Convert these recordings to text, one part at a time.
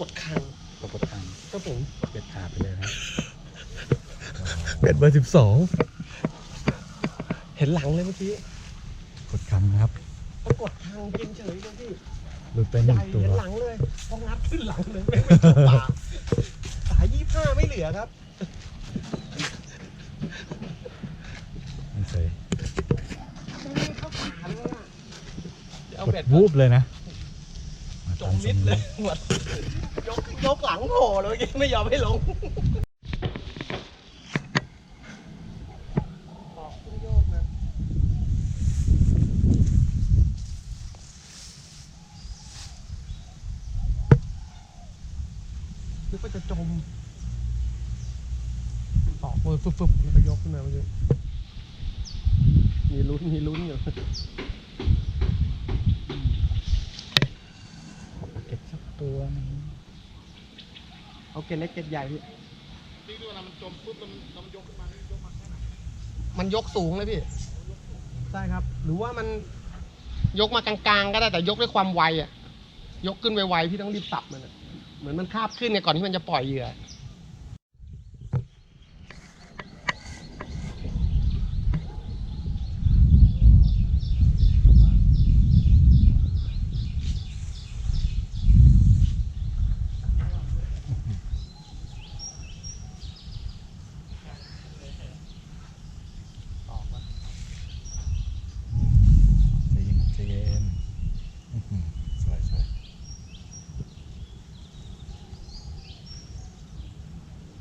ผมเบ็ดขาดไปเลยครับเบ็ดเบอร์สิบสองเห็นหลังเลยเมื่อกี้กดคำนะครับปรากฏทางกินเฉยเลยพี่หลุดไปหใหนึ่ญ่งตัว เห็นหลังเลยพองัดขึ้นหลังเลยไม่ไม่จบปากสายยี่ห้าไม่เหลือครับ ไม่เคยเข้าขาเลยอะเดี๋ยวเอากดเบ็ดวูบเลยนะมา จมมิดเลยหมดยกยกหลังโผล่เลยไม่ยอมให้ลงออกต้องโยกนะนึกว่าจะจมออกมือฟึบๆแล้วก็ยกขึ้นมาเมื่อกี้มีลุ้นมีลุ้นอยู่ เก็บสัก ตัวหนึงเอาเกล็ดเล็กเกล็ดใหญ่พี่ที่ดูนะมันจมปุ๊บแล้วมันแล้วมันยกขึ้นมานี่ยกมาแค่ไหนมันยกสูงเลยพี่ ใช่ครับ หรือว่ามันยกมากลางๆ ก็ได้แต่ยกด้วยความไวอะ ยกขึ้นไวๆพี่ต้องรีบสับมันอะเหมือนมันคาบขึ้นเนี่ยก่อนที่มันจะปล่อยเหยื่อ ใจเย็นใจเย็นอื้อหือสวยสวย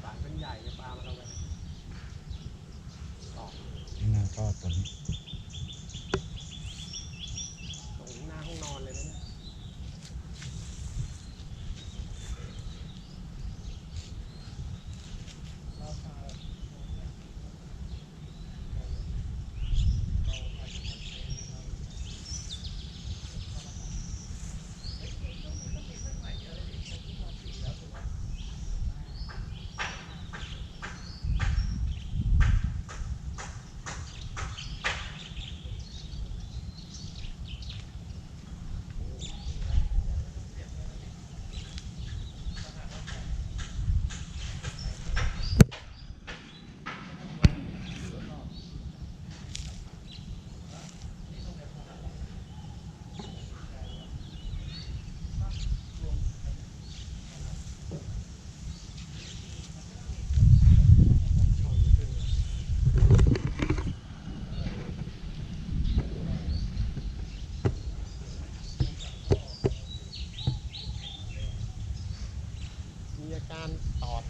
สายเป็นใหญ่ปลามันเอาไป นี่น่ารอดตัวนี้ ตรงหน้าห้องนอนเลยนะเนี่ย มีอา การตอด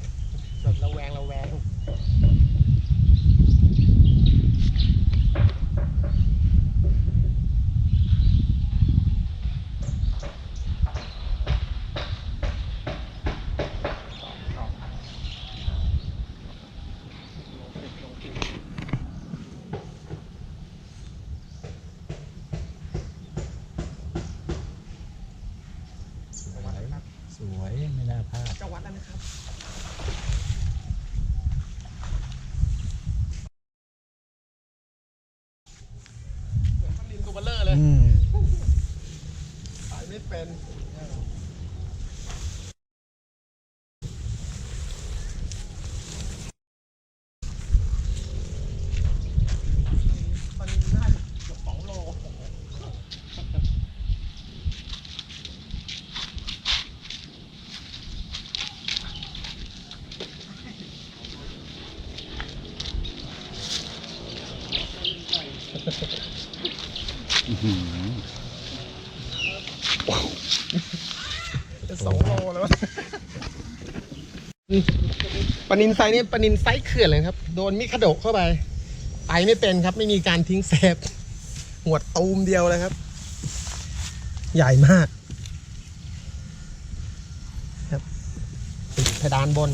จดระแวงระแวง สวยสวยไม่ น่าพลาดจะวัดแล้วนะครับเหมือนพันลินตัวเบลเลอร์เลยอืม ขายไม่เป็นมันน่าจะเกือบสองโล อื้อหือเป็นสองโลแล้วปลานินไซนี่ปลานินไซเขื่อนเลยครับ โดนมิคาโดะเข้าไปไปไม่เป็นครับ ไม่มีการทิ้งเซฟหัวดตูมเดียวเลยครับ ใหญ่มาก ครับ ติดเพดานบน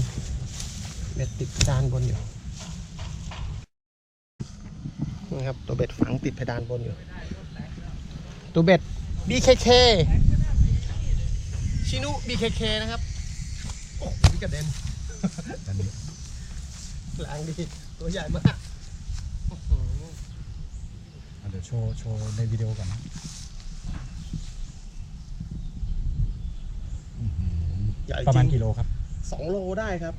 เบ็ดติดเพดานบนอยู่นะครับตัวเบ็ดฝังติดเพดานบนอยู่ ตัวเบ็ด BKK ชินุ BKK นะครับ โอ้โหนี่กระเด็นอันนี้แรงดีตัวใหญ่มากอื้อหือเดี๋ยวโชว์โชว์ในวิดีโอก่อนนะอื้อหือใหญ่จประมาณริงกิโลครับ สองโลได้ครับ